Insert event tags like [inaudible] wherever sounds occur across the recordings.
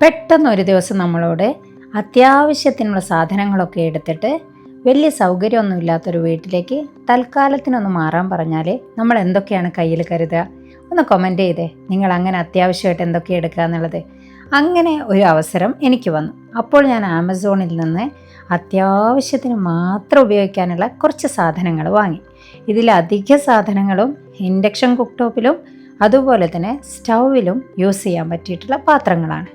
പെട്ടെന്ന് ഒരു ദിവസം നമ്മളോട് അത്യാവശ്യത്തിനുള്ള സാധനങ്ങളൊക്കെ എടുത്തിട്ട് വലിയ സൗകര്യമൊന്നും ഇല്ലാത്തൊരു വീട്ടിലേക്ക് തൽക്കാലത്തിനൊന്ന് മാറാൻ പറഞ്ഞാൽ നമ്മൾ എന്തൊക്കെയാണ് കയ്യിൽ കരുതുക? ഒന്ന് കമന്റ് ചെയ്തേ. നിങ്ങൾ അങ്ങനെ അത്യാവശ്യമായിട്ട് എന്തൊക്കെ എടുക്കുക എന്നുള്ളത്. അങ്ങനെ ഒരു അവസരം എനിക്ക് വന്നു. അപ്പോൾ ഞാൻ ആമസോണിൽ നിന്ന് അത്യാവശ്യത്തിന് മാത്രം ഉപയോഗിക്കാനുള്ള കുറച്ച് സാധനങ്ങൾ വാങ്ങി. ഇതിലധിക സാധനങ്ങളും ഇൻഡക്ഷൻ കുക്ക് ടോപ്പിലും അതുപോലെ തന്നെ സ്റ്റൗവിലും യൂസ് ചെയ്യാൻ പറ്റിയിട്ടുള്ള പാത്രങ്ങളാണ്.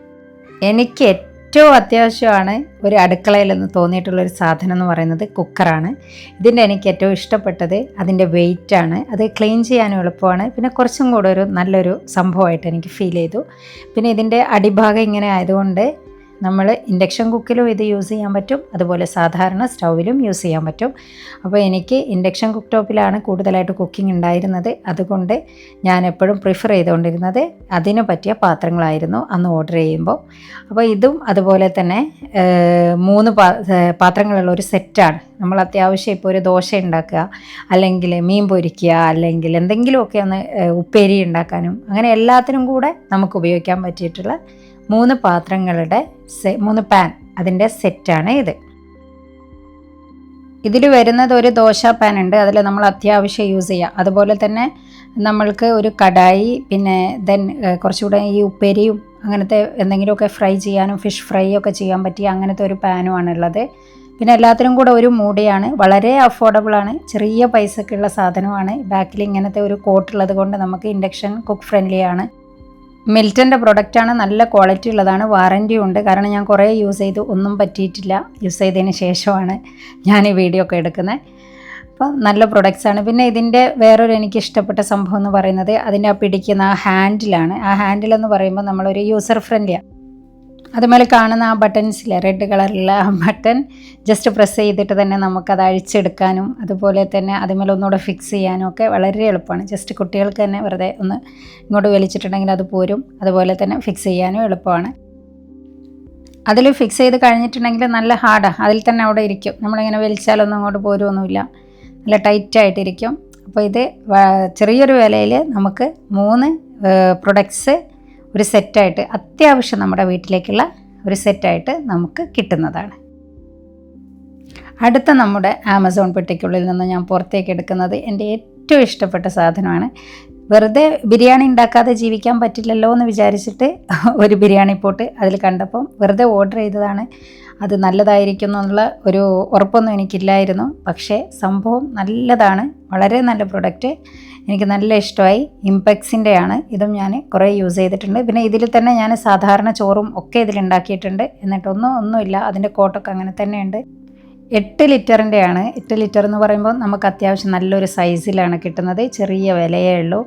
എനിക്ക് ഏറ്റവും അത്യാവശ്യമാണ് ഒരു അടുക്കളയിലെന്ന് തോന്നിയിട്ടുള്ളൊരു സാധനം എന്ന് പറയുന്നത് കുക്കറാണ്. ഇതിന്റെ എനിക്ക് ഏറ്റവും ഇഷ്ടപ്പെട്ടത് അതിന്റെ ആണ്. അത് ക്ലീൻ ചെയ്യാനും എളുപ്പമാണ്. പിന്നെ കുറച്ചും കൂടെ ഒരു നല്ലൊരു സംഭവമായിട്ട് എനിക്ക് ഫീൽ ചെയ്തു. പിന്നെ ഇതിന്റെ അടിഭാഗം ഇങ്ങനെ ആയതുകൊണ്ട് നമ്മൾ ഇൻഡക്ഷൻ കുക്കിലും ഇത് യൂസ് ചെയ്യാൻ പറ്റും. അതുപോലെ സാധാരണ സ്റ്റൗവിലും യൂസ് ചെയ്യാൻ പറ്റും. അപ്പോൾ എനിക്ക് ഇൻഡക്ഷൻ കുക്ക് ടോപ്പിലാണ് കൂടുതലായിട്ട് കുക്കിംഗ് ഉണ്ടായിരുന്നത്. അതുകൊണ്ട് ഞാൻ എപ്പോഴും പ്രിഫർ ചെയ്തുകൊണ്ടിരുന്നത് അതിന് പറ്റിയ പാത്രങ്ങളായിരുന്നു അന്ന് ഓർഡർ ചെയ്യുമ്പോൾ. അപ്പോൾ ഇതും അതുപോലെ തന്നെ മൂന്ന് പാത്രങ്ങളുള്ള ഒരു സെറ്റാണ്. നമ്മൾ അത്യാവശ്യം ഇപ്പോൾ ഒരു ദോശ ഉണ്ടാക്കുക അല്ലെങ്കിൽ മീൻ പൊരിക്കുക അല്ലെങ്കിൽ എന്തെങ്കിലുമൊക്കെ ഒന്ന് ഉപ്പേരി ഉണ്ടാക്കാനും അങ്ങനെ എല്ലാത്തിനും കൂടെ നമുക്ക് ഉപയോഗിക്കാൻ പറ്റിയിട്ടുള്ള മൂന്ന് പാത്രങ്ങളുടെ മൂന്ന് പാൻ അതിന്റെ സെറ്റാണ് ഇത്. ഇതിൽ വരുന്നത് ഒരു ദോശ പാൻ ഉണ്ട്. അതിൽ നമ്മൾ അത്യാവശ്യം യൂസ് ചെയ്യുക അതുപോലെ തന്നെ നമ്മൾക്ക് ഒരു കടായി പിന്നെ ദെൻ കുറച്ചുകൂടെ ഈ ഉപ്പേരിയും അങ്ങനത്തെ എന്തെങ്കിലുമൊക്കെ ഫ്രൈ ചെയ്യാനും ഫിഷ് ഫ്രൈ ഒക്കെ ചെയ്യാൻ പറ്റിയ അങ്ങനത്തെ ഒരു പാനുമാണ് ഉള്ളത്. പിന്നെ എല്ലാത്തിനും കൂടെ ഒരു മൂടിയാണ്. വളരെ അഫോർഡബിൾ ആണ്. ചെറിയ പൈസക്കുള്ള സാധനമാണ്. ബാക്കിൽ ഇങ്ങനത്തെ ഒരു കോട്ടുള്ളത് കൊണ്ട് നമുക്ക് ഇൻഡക്ഷൻ കുക്ക് ഫ്രണ്ട്ലി ആണ് മിൽട്ടന്റെ പ്രൊഡക്റ്റാണ് നല്ല ക്വാളിറ്റി ഉള്ളതാണ് വാറന്റി ഉണ്ട്. കാരണം ഞാൻ കുറേ യൂസ് ചെയ്ത് ഒന്നും പറ്റിയിട്ടില്ല. യൂസ് ചെയ്തതിന് ശേഷമാണ് ഞാൻ ഈ വീഡിയോ ഒക്കെ എടുക്കുന്നത്. അപ്പോൾ നല്ല പ്രൊഡക്ട്സ് ആണ്. പിന്നെ ഇതിന്റെ വേറൊരു എനിക്ക് ഇഷ്ടപ്പെട്ട സംഭവം എന്ന് പറയുന്നത് അതിന്റെ ആ പിടിക്കുന്ന ആ ഹാൻഡിലാണ് ആ ഹാൻഡിലെന്ന് പറയുമ്പോൾ നമ്മളൊരു യൂസർ ഫ്രണ്ട്ലിയാണ് അതുപോലെ കാണുന്ന ആ ബട്ടൺസിലെ റെഡ് കളറിലുള്ള ആ ബട്ടൺ ജസ്റ്റ് പ്രസ് ചെയ്തിട്ട് തന്നെ നമുക്കത് അഴിച്ചെടുക്കാനും അതുപോലെ തന്നെ അതുമേലെ ഒന്നുകൂടെ ഫിക്സ് ചെയ്യാനും ഒക്കെ വളരെ എളുപ്പമാണ്. ജസ്റ്റ് കുട്ടികൾക്ക് തന്നെ വെറുതെ ഒന്ന് ഇങ്ങോട്ട് വലിച്ചിട്ടുണ്ടെങ്കിൽ അത് പോരും. അതുപോലെ തന്നെ ഫിക്സ് ചെയ്യാനും എളുപ്പമാണ്. അതിൽ ഫിക്സ് ചെയ്ത് കഴിഞ്ഞിട്ടുണ്ടെങ്കിൽ നല്ല ഹാർഡാണ് അതിൽ തന്നെ അവിടെ ഇരിക്കും. നമ്മളിങ്ങനെ വലിച്ചാലൊന്നും അങ്ങോട്ട് പോരുമൊന്നുമില്ല നല്ല ടൈറ്റായിട്ടിരിക്കും അപ്പോൾ ഇത് ചെറിയൊരു വിലയിൽ നമുക്ക് മൂന്ന് പ്രൊഡക്ട്സ് ഒരു സെറ്റായിട്ട് അത്യാവശ്യം നമ്മുടെ വീട്ടിലേക്കുള്ള ഒരു സെറ്റായിട്ട് നമുക്ക് കിട്ടുന്നതാണ്. അടുത്ത നമ്മുടെ ആമസോൺ പെട്ടിക്കുള്ളിൽ നിന്ന് ഞാൻ പുറത്തേക്ക് എടുക്കുന്നത് എന്റെ ഏറ്റവും ഇഷ്ടപ്പെട്ട സാധനമാണ്. വെറുതെ ബിരിയാണി ഉണ്ടാക്കാതെ ജീവിക്കാൻ പറ്റില്ലല്ലോ എന്ന് വിചാരിച്ചിട്ട് ഒരു ബിരിയാണി പോട്ട് അതിൽ കണ്ടപ്പം വെറുതെ ഓർഡർ ചെയ്തതാണ്. അത് നല്ലതായിരിക്കും എന്നുള്ള ഒരു ഉറപ്പൊന്നും എനിക്കില്ലായിരുന്നു. പക്ഷേ സംഭവം നല്ലതാണ്. വളരെ നല്ല പ്രൊഡക്റ്റ് എനിക്ക് നല്ല ഇഷ്ടമായി. ഇംപെക്സിന്റെ ആണ് ഇതും ഞാൻ കുറേ യൂസ് ചെയ്തിട്ടുണ്ട്. പിന്നെ ഇതിൽ തന്നെ ഞാൻ സാധാരണ ചോറും ഒക്കെ ഇതിലുണ്ടാക്കിയിട്ടുണ്ട് എന്നിട്ടൊന്നും ഒന്നുമില്ല. അതിന്റെ കോട്ടൊക്കെ അങ്ങനെ തന്നെയുണ്ട്. എട്ട് ലിറ്ററിന്റെ ആണ് എട്ട് ലിറ്റർ എന്ന് പറയുമ്പോൾ നമുക്ക് അത്യാവശ്യം നല്ലൊരു സൈസിലാണ് കിട്ടുന്നത്. ചെറിയ വിലയേ ഉള്ളൂ.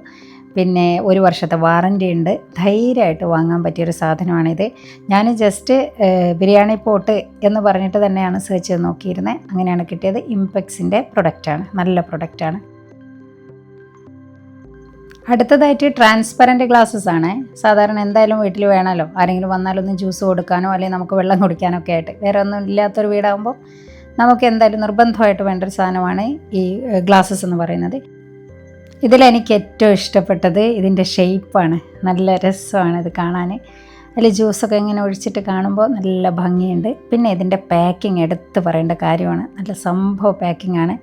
പിന്നെ ഒരു വർഷത്തെ വാറന്റി ഉണ്ട്. ധൈര്യമായിട്ട് വാങ്ങാൻ പറ്റിയൊരു സാധനമാണിത്. ഞാൻ ജസ്റ്റ് ബിരിയാണി പോട്ട് എന്ന് പറഞ്ഞിട്ട് തന്നെയാണ് സെർച്ച് ചെയ്ത് നോക്കിയിരുന്നത് അങ്ങനെയാണ് കിട്ടിയത്. ഇംപെക്സിന്റെ പ്രൊഡക്റ്റാണ് നല്ല പ്രൊഡക്റ്റാണ് അടുത്തതായിട്ട് ട്രാൻസ്പെറന്റ് ഗ്ലാസ്സസ് ആണ്. സാധാരണ എന്തായാലും വീട്ടിൽ വേണമല്ലോ ആരെങ്കിലും വന്നാലൊന്ന് ജ്യൂസ് കൊടുക്കാനോ അല്ലെങ്കിൽ നമുക്ക് വെള്ളം കുടിക്കാനോ ഒക്കെ ആയിട്ട്. വേറെ ഒന്നും ഇല്ലാത്തൊരു വീടാകുമ്പോൾ നമുക്ക് എന്തായാലും നിർബന്ധമായിട്ട് വേണ്ട ഒരു സാധനമാണ് ഈ ഗ്ലാസ്സസ് എന്ന് പറയുന്നത്. ഇതിലെനിക്ക് ഏറ്റവും ഇഷ്ടപ്പെട്ടത് ഇതിന്റെ ഷെയ്പ്പാണ് നല്ല രസമാണ് ഇത് കാണാൻ അതിൽ ജ്യൂസൊക്കെ ഇങ്ങനെ ഒഴിച്ചിട്ട് കാണുമ്പോൾ നല്ല ഭംഗിയുണ്ട്. പിന്നെ ഇതിന്റെ പാക്കിംഗ് എടുത്ത് പറയേണ്ട കാര്യമാണ്. നല്ല സംഭവ പാക്കിംഗ് ആണ്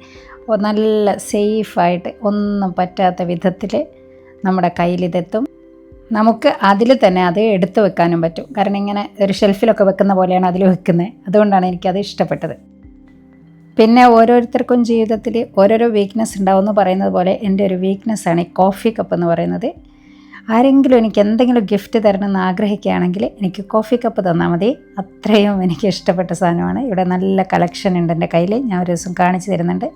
നല്ല സേഫായിട്ട് ഒന്നും പറ്റാത്ത വിധത്തിൽ നമ്മുടെ കയ്യിലിതെത്തും. നമുക്ക് അതിൽ തന്നെ അത് എടുത്തു വെക്കാനും പറ്റും. കാരണം ഇങ്ങനെ ഒരു ഷെൽഫിലൊക്കെ വെക്കുന്ന പോലെയാണ് അതിൽ വെക്കുന്നത്. അതുകൊണ്ടാണ് എനിക്കത് ഇഷ്ടപ്പെട്ടത്. പിന്നെ ഓരോരുത്തർക്കും ജീവിതത്തിൽ ഓരോരോ വീക്ക്നെസ് ഉണ്ടാവും എന്ന് പറയുന്നത് പോലെ എന്റെ ഒരു വീക്ക്നെസ്സാണ് ഈ കോഫി കപ്പ് എന്ന് പറയുന്നത്. ആരെങ്കിലും എനിക്ക് എന്തെങ്കിലും ഗിഫ്റ്റ് തരണമെന്ന് ആഗ്രഹിക്കുകയാണെങ്കിൽ എനിക്ക് കോഫി കപ്പ് തന്നാൽ മതി. അത്രയും എനിക്ക് ഇഷ്ടപ്പെട്ട സാധനമാണ്. ഇവിടെ നല്ല കളക്ഷൻ ഉണ്ട് എന്റെ കയ്യിൽ. ഞാൻ ഒരു ദിവസം കാണിച്ചു തരുന്നുണ്ട്.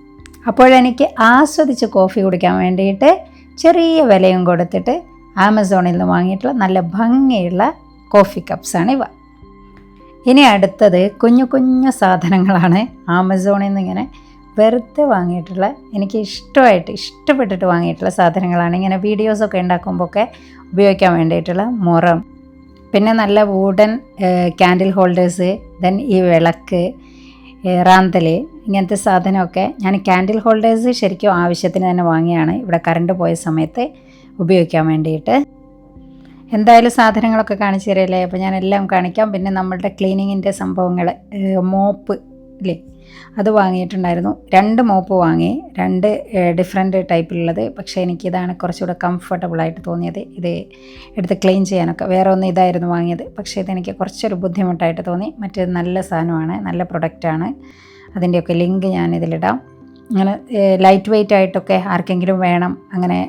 അപ്പോഴെനിക്ക് ആസ്വദിച്ച് കോഫി കുടിക്കാൻ വേണ്ടിയിട്ട് ചെറിയ വിലയും കൊടുത്തിട്ട് ആമസോണിൽ നിന്ന് വാങ്ങിയിട്ടുള്ള നല്ല ഭംഗിയുള്ള കോഫി കപ്സാണ് ഇവ. ഇനി അടുത്തത് കുഞ്ഞു കുഞ്ഞു സാധനങ്ങളാണ് ആമസോണിൽ നിന്ന് ഇങ്ങനെ വെറുതെ വാങ്ങിയിട്ടുള്ള എനിക്ക് ഇഷ്ടമായിട്ട് ഇഷ്ടപ്പെട്ടിട്ട് വാങ്ങിയിട്ടുള്ള സാധനങ്ങളാണ്. ഇങ്ങനെ വീഡിയോസൊക്കെ ഉണ്ടാക്കുമ്പോൾ ഒക്കെ ഉപയോഗിക്കാൻ വേണ്ടിയിട്ടുള്ള മുറം. പിന്നെ നല്ല വൂഡൻ ക്യാൻഡിൽ ഹോൾഡേഴ്സ് ദെൻ ഈ വിളക്ക് റാന്തൽ ഇങ്ങനത്തെ സാധനമൊക്കെ ഞാൻ ക്യാൻഡിൽ ഹോൾഡേഴ്സ് ശരിക്കും ആവശ്യത്തിന് തന്നെ വാങ്ങിയാണ്. ഇവിടെ കറണ്ട് പോയ സമയത്ത് ഉപയോഗിക്കാൻ വേണ്ടിയിട്ട്. എന്തായാലും സാധനങ്ങളൊക്കെ കാണിച്ചു തരല്ലേ? അപ്പോൾ ഞാൻ എല്ലാം കാണിക്കാം. പിന്നെ നമ്മളുടെ ക്ലീനിങ്ങിന്റെ സംഭവങ്ങൾ മോപ്പ് ഇല്ലേ? അത് വാങ്ങിയിട്ടുണ്ടായിരുന്നു. രണ്ട് മോപ്പ് വാങ്ങി രണ്ട് ഡിഫറെന്റ് ടൈപ്പിലുള്ളത് പക്ഷേ എനിക്കിതാണ് കുറച്ചുകൂടെ കംഫർട്ടബിളായിട്ട് തോന്നിയത്. ഇത് എടുത്ത് ക്ലീൻ ചെയ്യാനൊക്കെ. വേറെ ഒന്ന് ഇതായിരുന്നു വാങ്ങിയത്. പക്ഷേ ഇതെനിക്ക് കുറച്ചൊരു ബുദ്ധിമുട്ടായിട്ട് തോന്നി. മറ്റേത് നല്ല സാധനമാണ് നല്ല പ്രൊഡക്റ്റാണ് അതിന്റെയൊക്കെ ലിങ്ക് ഞാൻ ഇതിലിടാം അങ്ങനെ ലൈറ്റ് വെയിറ്റ് ആയിട്ടൊക്കെ ആർക്കെങ്കിലും വേണം അങ്ങനെ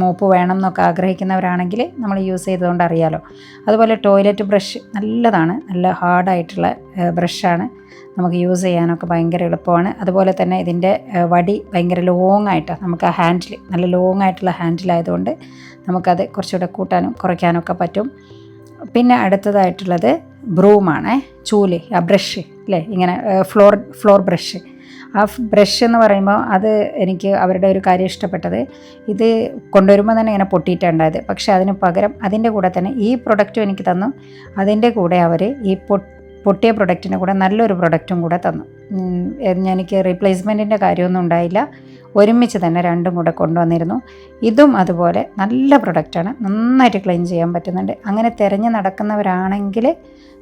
മോപ്പ് വേണം എന്നൊക്കെ ആഗ്രഹിക്കുന്നവരാണെങ്കിൽ നമ്മൾ യൂസ് ചെയ്തതുകൊണ്ട് അറിയാലോ. അതുപോലെ ടോയ്ലറ്റ് ബ്രഷ് നല്ലതാണ്. നല്ല ഹാർഡായിട്ടുള്ള ബ്രഷാണ് നമുക്ക് യൂസ് ചെയ്യാനൊക്കെ ഭയങ്കര എളുപ്പമാണ്. അതുപോലെ തന്നെ ഇതിന്റെ വടി ഭയങ്കര ലോങ് ആയിട്ട്. നമുക്ക് ആ ഹാൻഡിൽ നല്ല ലോങ് ആയിട്ടുള്ള ഹാൻഡിലായതുകൊണ്ട് നമുക്കത് കുറച്ചുകൂടെ കൂട്ടാനും കുറയ്ക്കാനൊക്കെ പറ്റും. പിന്നെ അടുത്തതായിട്ടുള്ളത് ബ്രൂമാണ് ചൂൽ ആ ബ്രഷ് അല്ലേ ഇങ്ങനെ ഫ്ലോർ ഫ്ലോർ ബ്രഷ് ആ ബ്രഷ് എന്ന് പറയുമ്പോൾ അത് എനിക്ക് അവരുടെ ഒരു കാര്യം ഇഷ്ടപ്പെട്ടത്. ഇത് കൊണ്ടുവരുമ്പോൾ തന്നെ ഇങ്ങനെ പൊട്ടിയിട്ടുണ്ടായത്. പക്ഷേ അതിന് പകരം അതിന്റെ കൂടെ തന്നെ ഈ പ്രൊഡക്റ്റും എനിക്ക് തന്നു. അതിന്റെ കൂടെ അവർ ഈ പൊട്ടിയ പ്രൊഡക്റ്റിന്റെ കൂടെ നല്ലൊരു പ്രൊഡക്റ്റും കൂടെ തന്നു. എനിക്ക് റീപ്ലേസ്മെന്റിന്റെ കാര്യമൊന്നും ഉണ്ടായില്ല. ഒരുമിച്ച് തന്നെ രണ്ടും കൂടെ കൊണ്ടുവന്നിരുന്നു. ഇതും അതുപോലെ നല്ല പ്രൊഡക്റ്റാണ് നന്നായിട്ട് ക്ലീൻ ചെയ്യാൻ പറ്റുന്നുണ്ട്. അങ്ങനെ തിരഞ്ഞു നടക്കുന്നവരാണെങ്കിൽ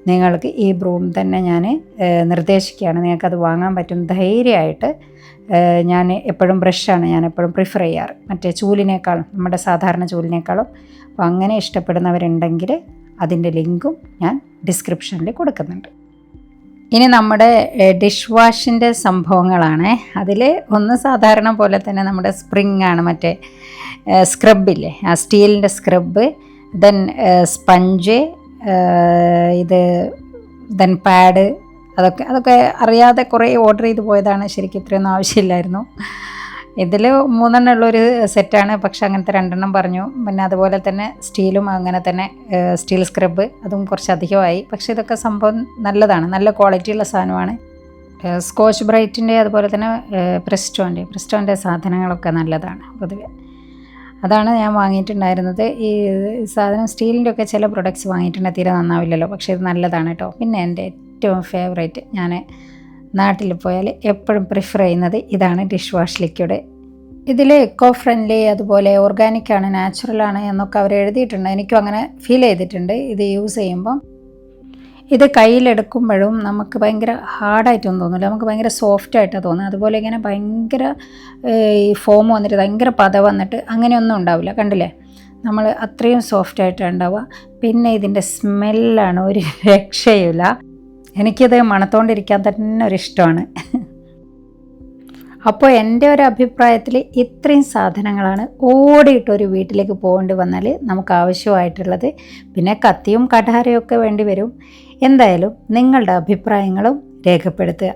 നിങ്ങൾക്ക് ഈ ബ്രൂം തന്നെ ഞാൻ നിർദ്ദേശിക്കുകയാണ്. നിങ്ങൾക്കത് വാങ്ങാൻ പറ്റും. ധൈര്യമായിട്ട് ഞാൻ എപ്പോഴും ബ്രഷാണ് ഞാൻ എപ്പോഴും പ്രിഫർ ചെയ്യാറ്. മറ്റേ ചൂലിനേക്കാളും നമ്മുടെ സാധാരണ ചൂലിനേക്കാളും. അപ്പോൾ അങ്ങനെ ഇഷ്ടപ്പെടുന്നവരുണ്ടെങ്കിൽ അതിന്റെ ലിങ്കും ഞാൻ ഡിസ്ക്രിപ്ഷനിൽ കൊടുക്കുന്നുണ്ട്. ഇനി നമ്മുടെ ഡിഷ് വാഷിന്റെ സംഭവങ്ങളാണ്. അതിൽ ഒന്ന് സാധാരണ പോലെ തന്നെ നമ്മുടെ സ്പ്രിങ് ആണ്. മറ്റേ സ്ക്രബില്ലേ ആ സ്റ്റീലിന്റെ സ്ക്രബ് ദെൻ സ്പഞ്ച് ഇത് ദെൻ പാഡ് അതൊക്കെ അതൊക്കെ അറിയാതെ കുറേ ഓർഡർ ചെയ്ത് പോയതാണ്. ശരിക്കും ഇത്രയൊന്നും ആവശ്യമില്ലായിരുന്നു. ഇതിൽ മൂന്നെണ്ണം ഉള്ളൊരു സെറ്റാണ്. പക്ഷെ അങ്ങനത്തെ രണ്ടെണ്ണം പറഞ്ഞു. പിന്നെ അതുപോലെ തന്നെ സ്റ്റീലും അങ്ങനെ തന്നെ സ്റ്റീൽ സ്ക്രബ് അതും കുറച്ച് അധികമായി. പക്ഷേ ഇതൊക്കെ സംഭവം നല്ലതാണ്. നല്ല ക്വാളിറ്റിയുള്ള സാധനമാണ്. സ്കോച്ച് ബ്രൈറ്റിന്റെ അതുപോലെ തന്നെ പ്രിസ്റ്റോന്റെ. പ്രിസ്റ്റോന്റെ സാധനങ്ങളൊക്കെ നല്ലതാണ് പൊതുവെ. അതാണ് ഞാൻ വാങ്ങിയിട്ടുണ്ടായിരുന്നത്. ഈ സാധനം സ്റ്റീലിന്റെ ഒക്കെ ചില പ്രൊഡക്ട്സ് വാങ്ങിയിട്ടുണ്ടെങ്കിൽ തീരെ നന്നാവില്ലല്ലോ. പക്ഷേ ഇത് നല്ലതാണ് കേട്ടോ. പിന്നെ എന്റെ ഏറ്റവും ഫേവറേറ്റ് ഞാൻ നാട്ടിൽ പോയാൽ എപ്പോഴും പ്രിഫർ ചെയ്യുന്നത് ഇതാണ് ഡിഷ് വാഷ് ലിക്വിഡ് ഇതിൽ എക്കോ ഫ്രണ്ട്ലി അതുപോലെ ഓർഗാനിക് ആണ് നാച്ചുറൽ ആണ് എന്നൊക്കെ അവർ എഴുതിയിട്ടുണ്ട്. എനിക്കും അങ്ങനെ ഫീൽ ചെയ്തിട്ടുണ്ട് ഇത് യൂസ് ചെയ്യുമ്പം. ഇത് കയ്യിലെടുക്കുമ്പോഴും നമുക്ക് ഭയങ്കര ഹാർഡായിട്ടൊന്നും തോന്നില്ല നമുക്ക് ഭയങ്കര സോഫ്റ്റ് ആയിട്ടാണ് തോന്നുന്നത്. അതുപോലെ ഇങ്ങനെ ഭയങ്കര ഈ ഫോം വന്നിട്ട് ഭയങ്കര പത വന്നിട്ട് അങ്ങനെയൊന്നും ഉണ്ടാവില്ല. കണ്ടില്ലേ? നമ്മൾ അത്രയും സോഫ്റ്റ് ആയിട്ടാണ് ഉണ്ടാവുക. പിന്നെ ഇതിന്റെ സ്മെല്ലാണ് ഒരു [laughs] രക്ഷയില്ല എനിക്കിത് മണത്തോണ്ടിരിക്കാൻ തന്നെ ഒരു ഇഷ്ടമാണ് അപ്പോൾ എന്റെ ഒരു അഭിപ്രായത്തിൽ ഇത്രയും സാധനങ്ങളാണ് ഓടിയിട്ട് ഒരു വീട്ടിലേക്ക് പോകേണ്ടി വന്നാൽ നമുക്ക് ആവശ്യമായിട്ടുള്ളത്. പിന്നെ കത്തിയും കഠാരയും ഒക്കെ വേണ്ടി വരും. എന്തായാലും നിങ്ങളുടെ അഭിപ്രായങ്ങളും രേഖപ്പെടുത്തുക.